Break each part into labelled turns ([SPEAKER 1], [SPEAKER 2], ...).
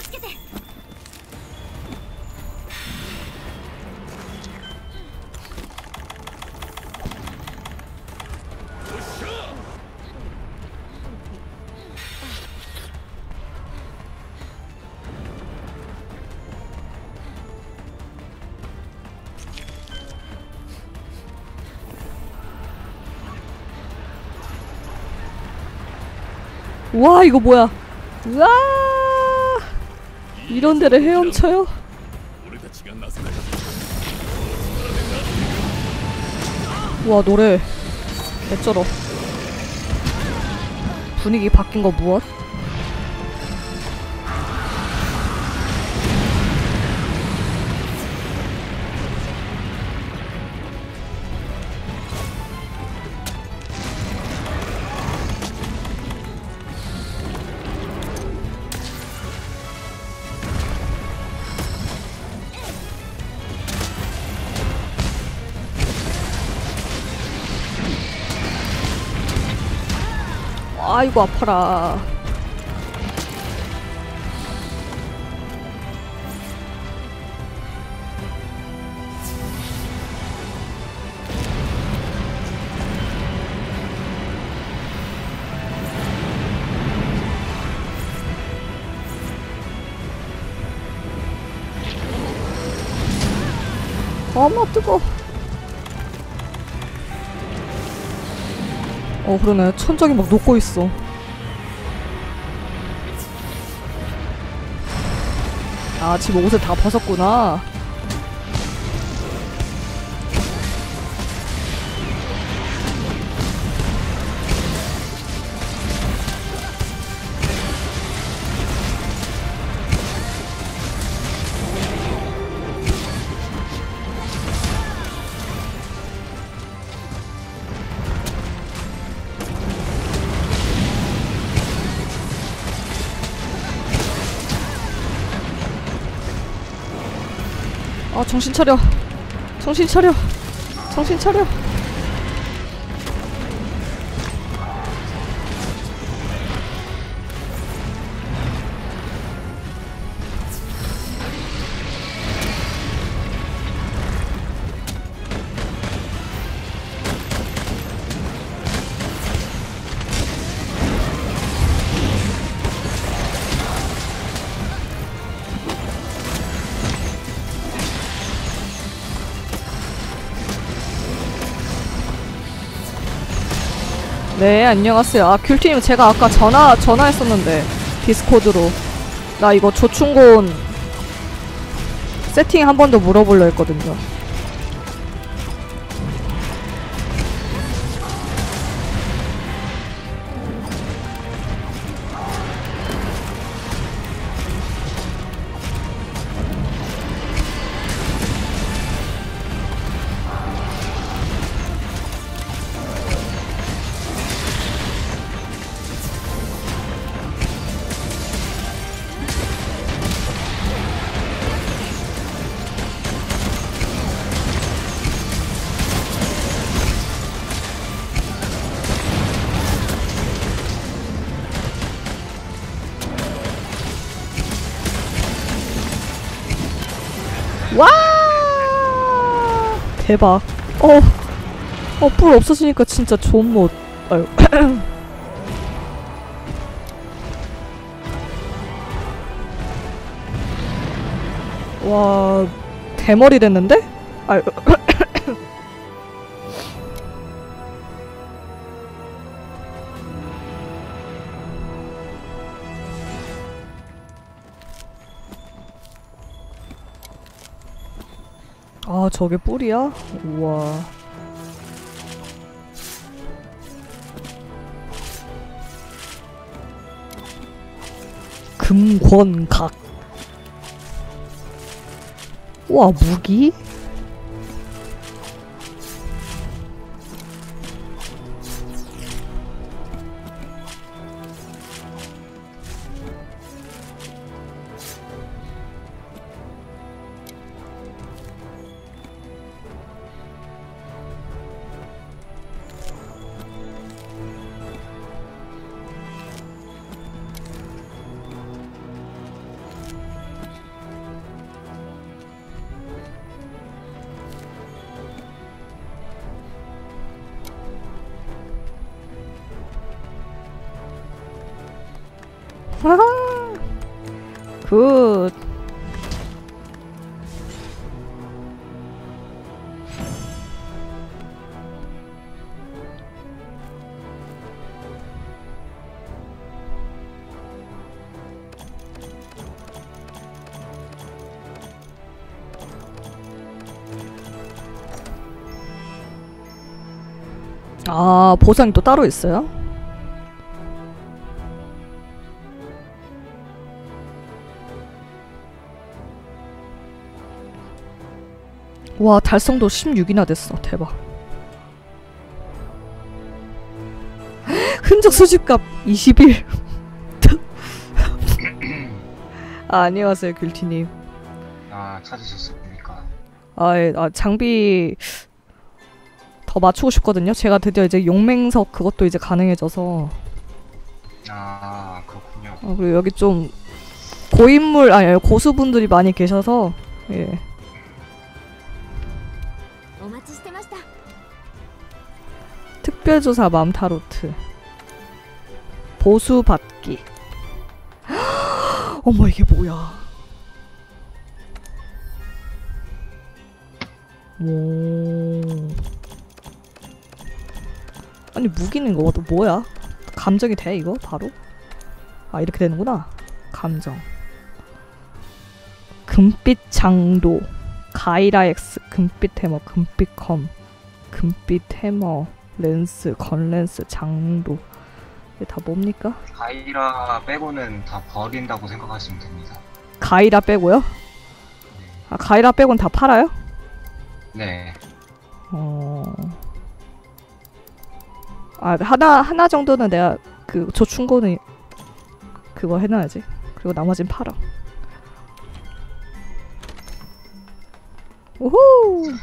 [SPEAKER 1] をつけ
[SPEAKER 2] て
[SPEAKER 1] よっしゃ
[SPEAKER 3] うわ이거 뭐야 우와 이런 데를 헤엄쳐요? 와 노래 애쩔어 분위기 바뀐 거 무엇? 아이고 아파라. 어머 뜨거 어 그러네. 천장이 막 녹고 있어. 아 지금 옷을 다 벗었구나 아 정신 차려. 정신 차려. 정신 차려 네 안녕하세요. 아 귤티님 제가 아까 전화 전화했었는데 디스코드로. 나 이거 조충곤 세팅 한 번 더 물어보려 했거든요 대박. 어 어 불 없어지니까 진짜 좋은 못 아유. 와 대머리 됐는데? 아유 아 저게 뿔이야? 우와 금권각 우와 무기? 굿 아, 보상이 또 따로 있어요? 와, 달성도 16이나 됐어. 대박. 흔적 수집값 21. 아, 안녕하세요, 귤티님.
[SPEAKER 2] 아 찾으셨습니까?
[SPEAKER 3] 아, 예, 아, 장비 더 맞추고 싶거든요. 제가 드디어 이제 용맹석 그것도 이제 가능해져서.
[SPEAKER 2] 아 그렇군요.
[SPEAKER 3] 어, 그리고 여기 좀 고인물, 아니, 고수분들이 많이 계셔서, 예. 특별조사 맘 타로트. 보수 받기. 어머, 이게 뭐야. 오. 아니, 무기는 이거 또 뭐야? 감정이 돼, 이거? 바로? 아, 이렇게 되는구나. 감정. 금빛 장도. 가이라 X. 금빛 해머. 금빛 검. 금빛 해머. 렌스, 건렌스, 장도. 이게 다 뭡니까?
[SPEAKER 2] 가이라 빼고는 다 버린다고 생각하시면 됩니다.
[SPEAKER 3] 가이라 빼고요? 아, 가이라 빼곤 다 팔아요?
[SPEAKER 2] 네.
[SPEAKER 3] 어. 아, 하나, 하나 정도는 내가 그 조충고는 그거 해놔야지. 그리고 나머진 팔아. 우후!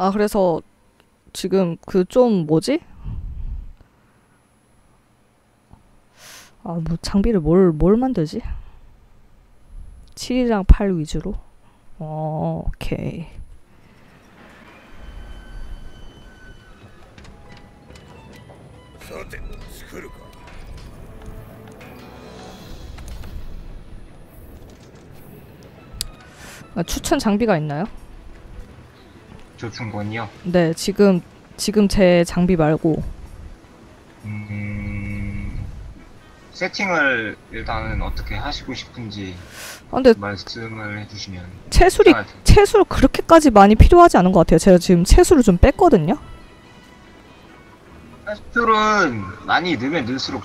[SPEAKER 3] 아, 그래서 지금 그 좀 뭐지? 아, 뭐 장비를 뭘, 뭘 만들지? 7이랑 8 위주로? 어, 오케이. 아, 추천 장비가 있나요?
[SPEAKER 2] 조충곤이요.
[SPEAKER 3] 네, 지금, 지금 제 장비 말고.
[SPEAKER 2] 음 세팅을 일단은 어떻게 하시고 싶은지
[SPEAKER 3] 아, 근데
[SPEAKER 2] 말씀을 해주시면
[SPEAKER 3] 채술이,
[SPEAKER 2] 텐데.
[SPEAKER 3] 채술 그렇게까지 많이 필요하지 않은 것 같아요. 제가 지금 채술을 좀 뺐거든요?
[SPEAKER 2] 세술은 많이 넣으면 넣을수록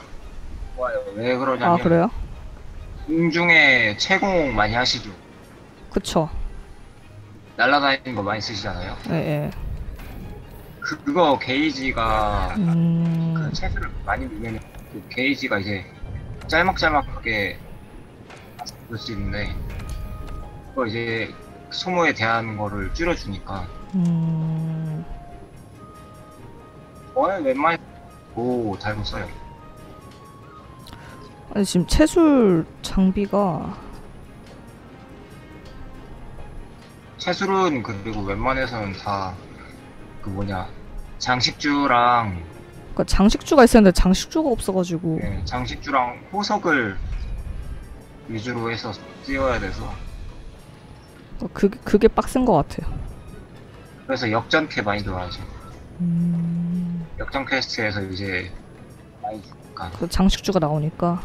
[SPEAKER 2] 좋아요. 왜 그러냐면
[SPEAKER 3] 아, 그래요?
[SPEAKER 2] 공중에 채공 많이 하시죠.
[SPEAKER 3] 그쵸.
[SPEAKER 2] 날라다니는 거 많이 쓰시잖아요.
[SPEAKER 3] 예, 예.
[SPEAKER 2] 그- 그거 게이지가
[SPEAKER 3] 음,
[SPEAKER 2] 그 채수를 많이 넣으면 그 게이지가 이제 짤막짤막하게 넣을 수 있는데 그거 이제 소모에 대한 거를 줄여주니까
[SPEAKER 3] 음,
[SPEAKER 2] 저는 웬만히 오 달고 써요
[SPEAKER 3] 아니, 지금 채술 장비가,
[SPEAKER 2] 채술은 그리고 웬만해서는 다 그 뭐냐 장식주랑
[SPEAKER 3] 그러니까 장식주가 있었는데 장식주가 없어가지고.
[SPEAKER 2] 예, 장식주랑 호석을 위주로 해서 띄워야 돼서
[SPEAKER 3] 어, 그게, 그게 빡센 것 같아요.
[SPEAKER 2] 그래서 역전캐 많이 들어가죠.
[SPEAKER 3] 음,
[SPEAKER 2] 역전 퀘스트에서 이제 많이 주니까
[SPEAKER 3] 그 장식주가 나오니까.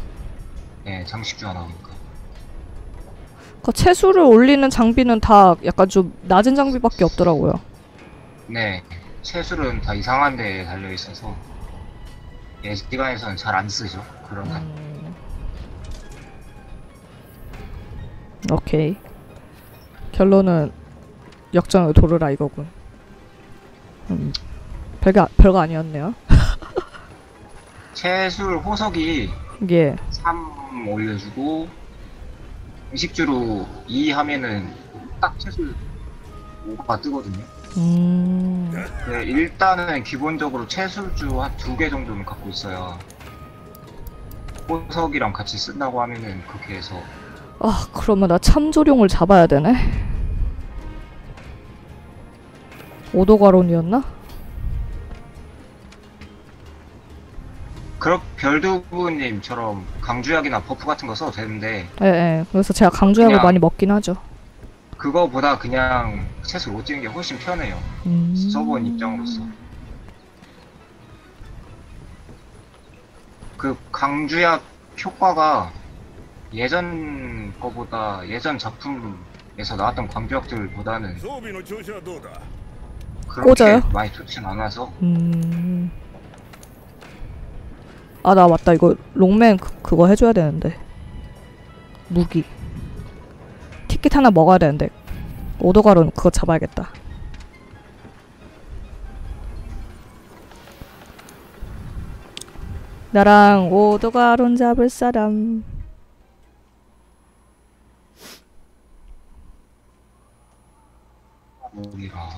[SPEAKER 2] 예 장식주가 나오니까
[SPEAKER 3] 그 채수를 올리는 장비는 다 약간 좀 낮은 장비밖에 없더라고요.
[SPEAKER 2] 네 채술은 다 이상한 데에 달려 있어서 예 시간에서는 잘 안 쓰죠 그런 한
[SPEAKER 3] 음. 오케이. 결론은 역전을 도르라 이거군. 음, 별거 별거 아니었네요.
[SPEAKER 2] 채술 호석이
[SPEAKER 3] 예.
[SPEAKER 2] 3 올려주고 음식주로 2 하면은 딱 채술 5가 뜨거든요
[SPEAKER 3] 음.
[SPEAKER 2] 네, 일단은 기본적으로 채술주 한 두 개 정도는 갖고 있어요 호석이랑 같이 쓴다고 하면은 그렇게 해서
[SPEAKER 3] 아, 그러면 나 참조룡을 잡아야 되네. 오도가론이었나?
[SPEAKER 2] 그렇 별두부님처럼 강주약이나 버프 같은 거 써도 되는데
[SPEAKER 3] 예, 예. 그래서 제가 강조약을
[SPEAKER 2] 그냥-
[SPEAKER 3] 많이 먹긴 하죠.
[SPEAKER 2] 그거보다 그냥 채술 못 찍는 게 훨씬 편해요
[SPEAKER 3] 음.
[SPEAKER 2] 써본 입장으로서 그 강주약 효과가 예전 거보다 예전 작품에서 나왔던 강주약들보다는
[SPEAKER 1] 装備の調子はどうだ
[SPEAKER 2] 그렇게
[SPEAKER 3] 꽂아요?
[SPEAKER 2] 많이 좋진 않아서
[SPEAKER 3] 음. 아, 나 맞다. 이거 롱맨 그, 그거 해줘야 되는데. 무기. 티켓 하나 먹어야 되는데. 오도가론 그거 잡아야겠다. 나랑 오도가론 잡을 사람.
[SPEAKER 2] 무기가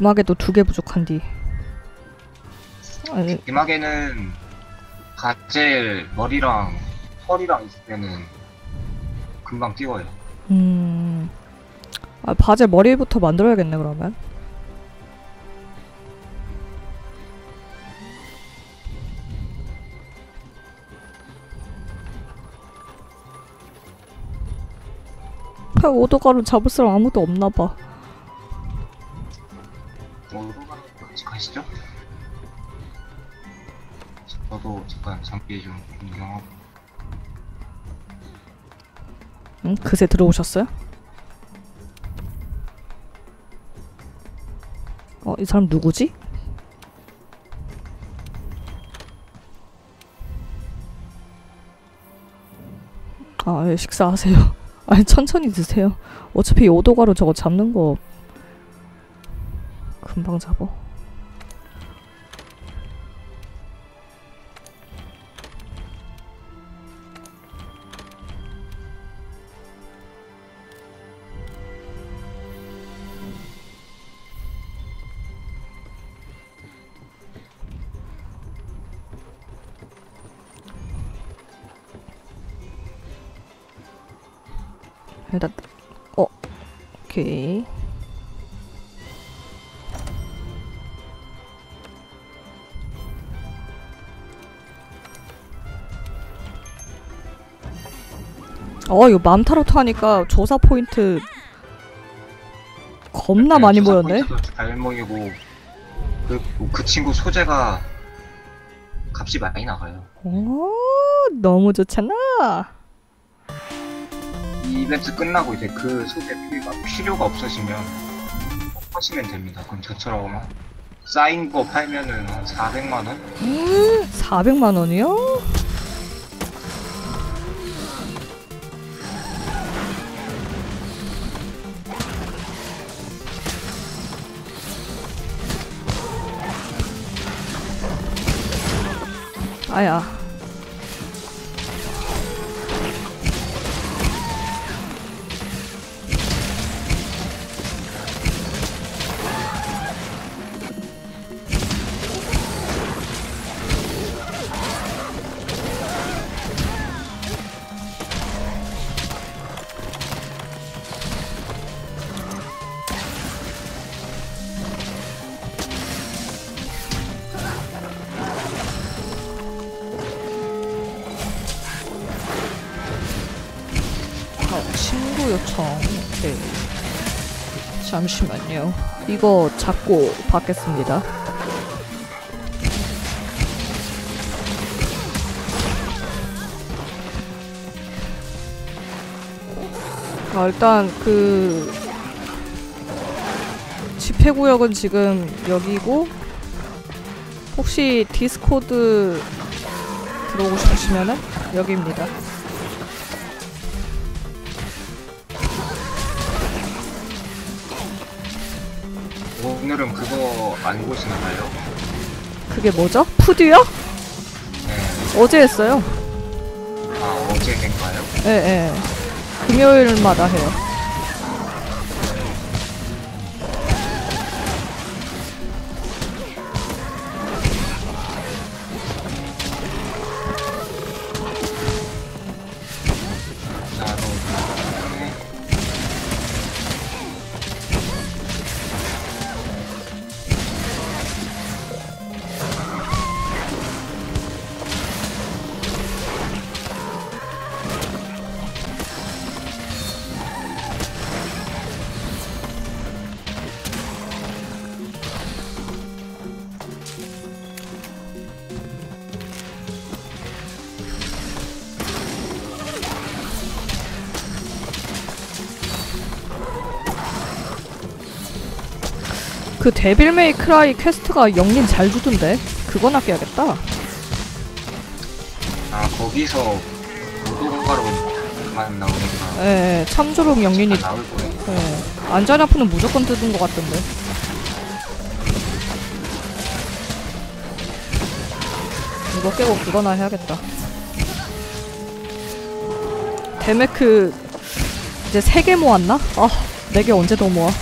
[SPEAKER 3] 귀마개도 두 개 부족한디. 아니,
[SPEAKER 2] 이마개는 가젤 머리랑 털이랑 있을 때는 금방 띄워요
[SPEAKER 3] 음. 아, 바젤 머리부터 만들어야겠네, 그러면. 아, 오도가루 잡을 사람 아무도 없나봐.
[SPEAKER 2] 장비 좀 구경하고
[SPEAKER 3] 응? 그새 들어오셨어요? 어, 이 사람 누구지? 아, 예, 식사하세요. 아니, 천천히 드세요. 어차피 오도가루 저거 잡는 거 금방 잡어. 어 이거 맘타로트 하니까 조사 포인트 겁나
[SPEAKER 2] 네,
[SPEAKER 3] 많이 모였네
[SPEAKER 2] 모이고 그, 그 친구 소재가 값이 많이 나가요
[SPEAKER 3] 오 너무 좋잖아
[SPEAKER 2] 이 이벤트 끝나고 이제 그 소재 필요가, 필요가 없으시면 하시면 됩니다 그럼 저처럼 쌓인 거 팔면은 한 400만원?
[SPEAKER 3] 400만 원이요? 아야 잠시만요. 이거 잡고 받겠습니다. 아, 일단 그 집회 구역은 지금 여기고 혹시 디스코드 들어오고 싶으시면은 여기입니다.
[SPEAKER 2] 오늘은 그거 안 보시나요?
[SPEAKER 3] 그게 뭐죠? 푸드요?
[SPEAKER 2] 네.
[SPEAKER 3] 어제 했어요.
[SPEAKER 2] 아 어제 된가요?
[SPEAKER 3] 예, 예. 금요일마다 해요. 그 데빌 메이 크라이 퀘스트가 영린 잘 주던데. 그건 아껴야겠다.
[SPEAKER 2] 아 거기서 무도가로만 나오니까
[SPEAKER 3] 예, 예. 참조롱 영린이
[SPEAKER 2] 잘 나올 거예요.
[SPEAKER 3] 예. 안자나프는 무조건 뜯은 것 같던데. 이거 깨고 그거나 해야겠다. 데메크 이제 세 개 모았나? 아, 네 개 언제 더 모아?
[SPEAKER 2] 아,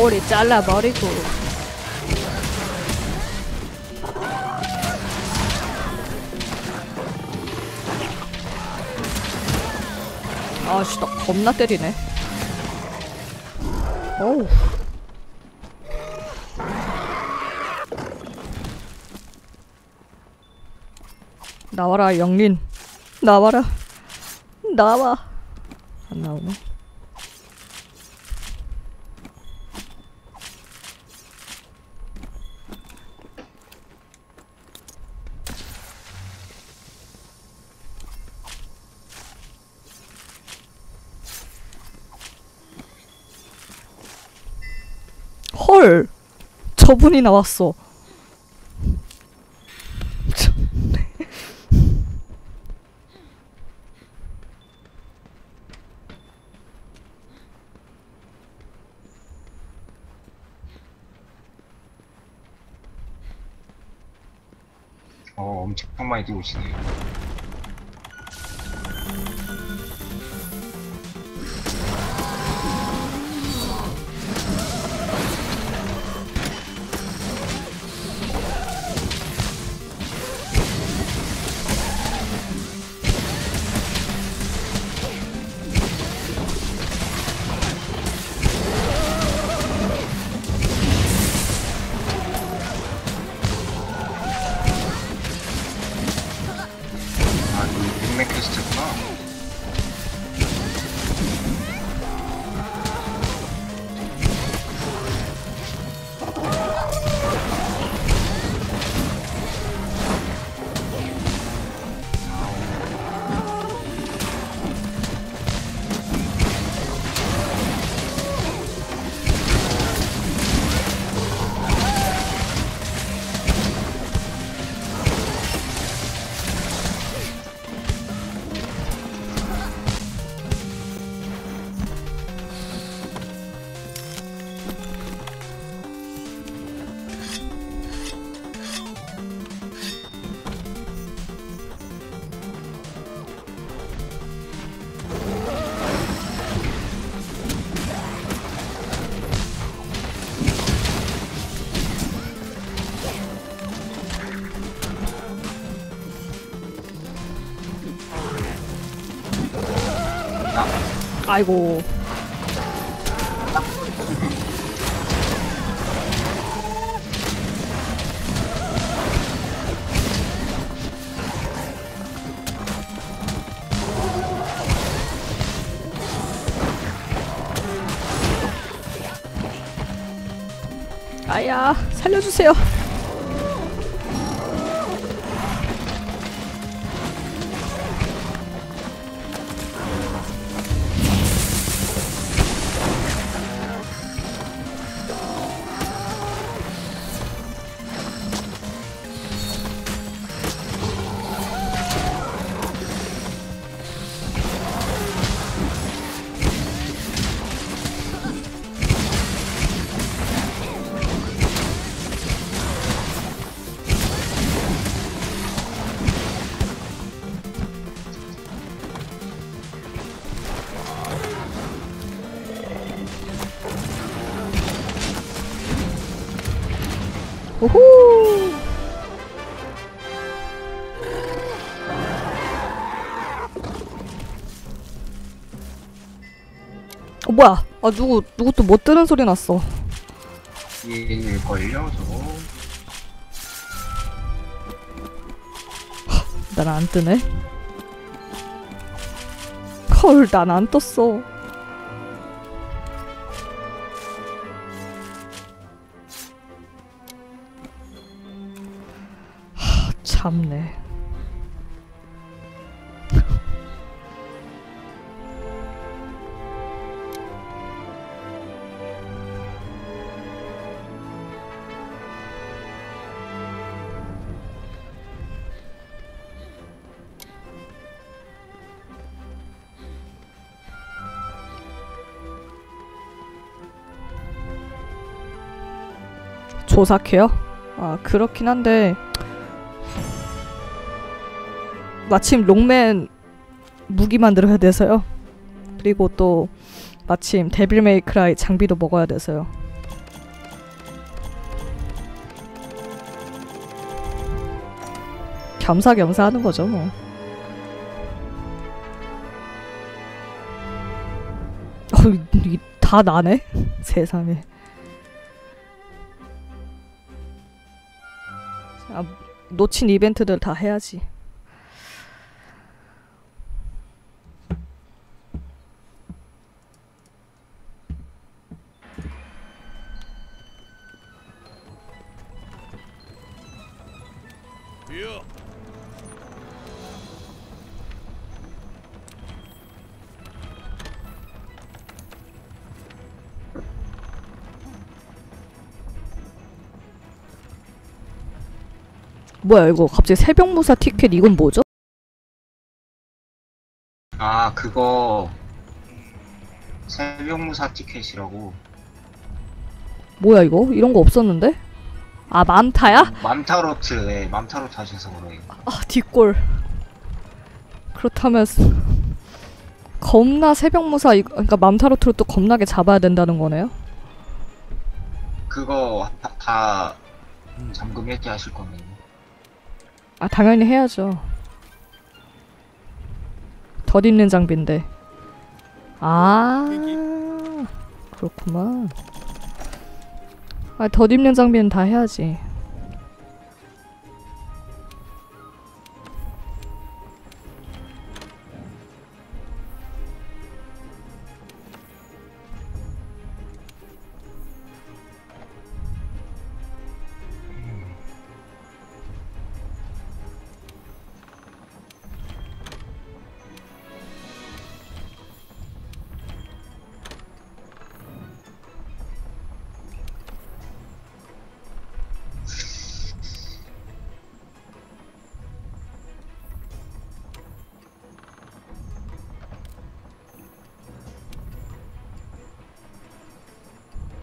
[SPEAKER 3] 꼬리 잘라버리고. 아씨, 나 겁나 때리네. 어우. 나와라, 영린. 나와라. 나와. 안 나오네. 헐! 저분이 나왔어. 참.
[SPEAKER 2] 어 엄청 많이 들어오시네요.
[SPEAKER 3] 아이고. 아야, 살려주세요. 아 누구 누구 또못 뜨는 소리 났어.
[SPEAKER 2] 일걸요 저거
[SPEAKER 3] 난안 뜨네. 헐, 난 안 떴어. 하, 참네. 조사해요? 아 그렇긴 한데 마침 롱맨 무기 만들어야 돼서요. 그리고 또 마침 데빌 메이크라이 장비도 먹어야 돼서요. 겸사겸사 하는 거죠 뭐. 어, 이- 다 나네? 세상에. 아, 놓친 이벤트들 다 해야지. 뭐야 이거 갑자기 새벽무사 티켓 이건 뭐죠?
[SPEAKER 2] 아 그거 새벽무사 티켓이라고
[SPEAKER 3] 뭐야 이거? 이런 거 없었는데? 아 맘타야?
[SPEAKER 2] 맘타로트 예, 맘타로트 하셔서 그래요
[SPEAKER 3] 아 뒷골 그렇다면 스- 겁나 새벽무사 이거 그러니까 맘타로트로 또 겁나게 잡아야 된다는 거네요?
[SPEAKER 2] 그거 다, 다 잠금 해제하실 거네요
[SPEAKER 3] 아 당연히 해야죠. 덧입는 장비인데. 아 그렇구만. 아 덧 입는 장비는 다 해야지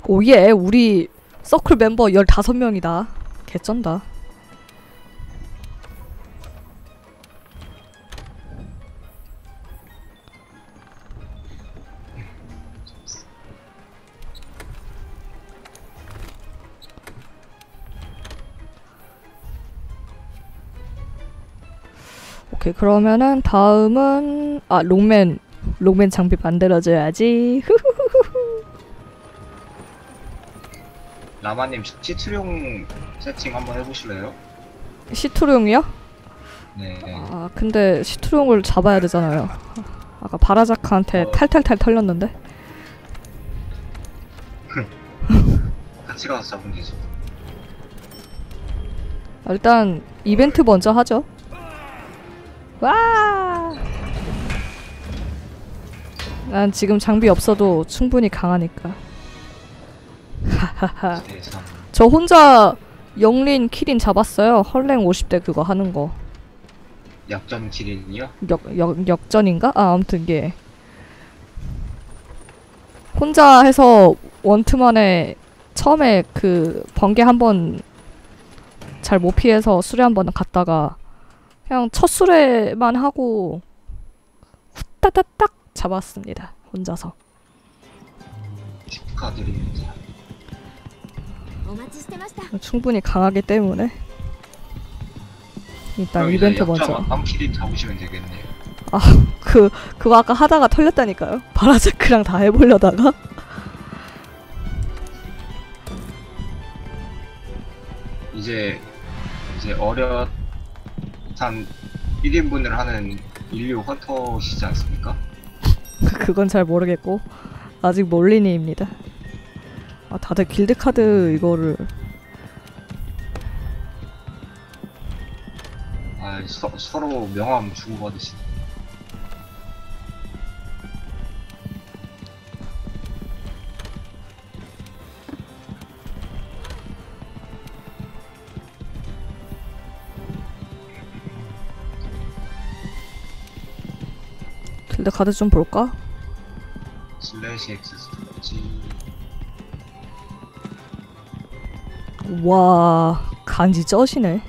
[SPEAKER 3] 오예 우리 서클 멤버 15명이다. 개쩐다. 오케이 그러면은 다음은 아 롱맨. 롱맨 장비 만들어줘야지.
[SPEAKER 2] 라마님 시트용 세팅 한번 해보실래요?
[SPEAKER 3] 시트룡이요?
[SPEAKER 2] 네.
[SPEAKER 3] 아 근데 시트룡을 잡아야 되잖아요. 아까 바라자크한테
[SPEAKER 2] 어.
[SPEAKER 3] 탈탈탈 털렸는데.
[SPEAKER 2] 같이 가서 잡으면 되죠.
[SPEAKER 3] 아, 일단 이벤트 먼저 하죠. 와! 난 지금 장비 없어도 충분히 강하니까. 하하하. 저 혼자 영린 키린 잡았어요. 헐랭 50대 그거 하는 거.
[SPEAKER 2] 약점 키린이요?
[SPEAKER 3] 역, 역, 역전인가? 아, 아무튼 이게. 혼자 해서 원트만에 처음에 그 번개 한 번 잘 못 피해서 수레 한 번 갔다가 그냥 첫 수레만 하고 후따다딱 잡았습니다. 혼자서.
[SPEAKER 2] 축하드립니다.
[SPEAKER 3] 충분히 강하기 때문에 일단 이벤트 먼저. 아그 그거 아까 하다가 털렸다니까요. 바라자크랑 다 해보려다가.
[SPEAKER 2] 이제 이제 어려한 1인분을 하는 인류 헌터시지 않습니까?
[SPEAKER 3] 그건 잘 모르겠고 아직 몰리니입니다. 아 다들 길드 카드 이거를
[SPEAKER 2] 아, 서, 서로 명함 주고받으시네.
[SPEAKER 3] 길드 카드 좀 볼까?
[SPEAKER 2] 슬래시 엑스 스토지
[SPEAKER 3] 와 간지 쩌시네.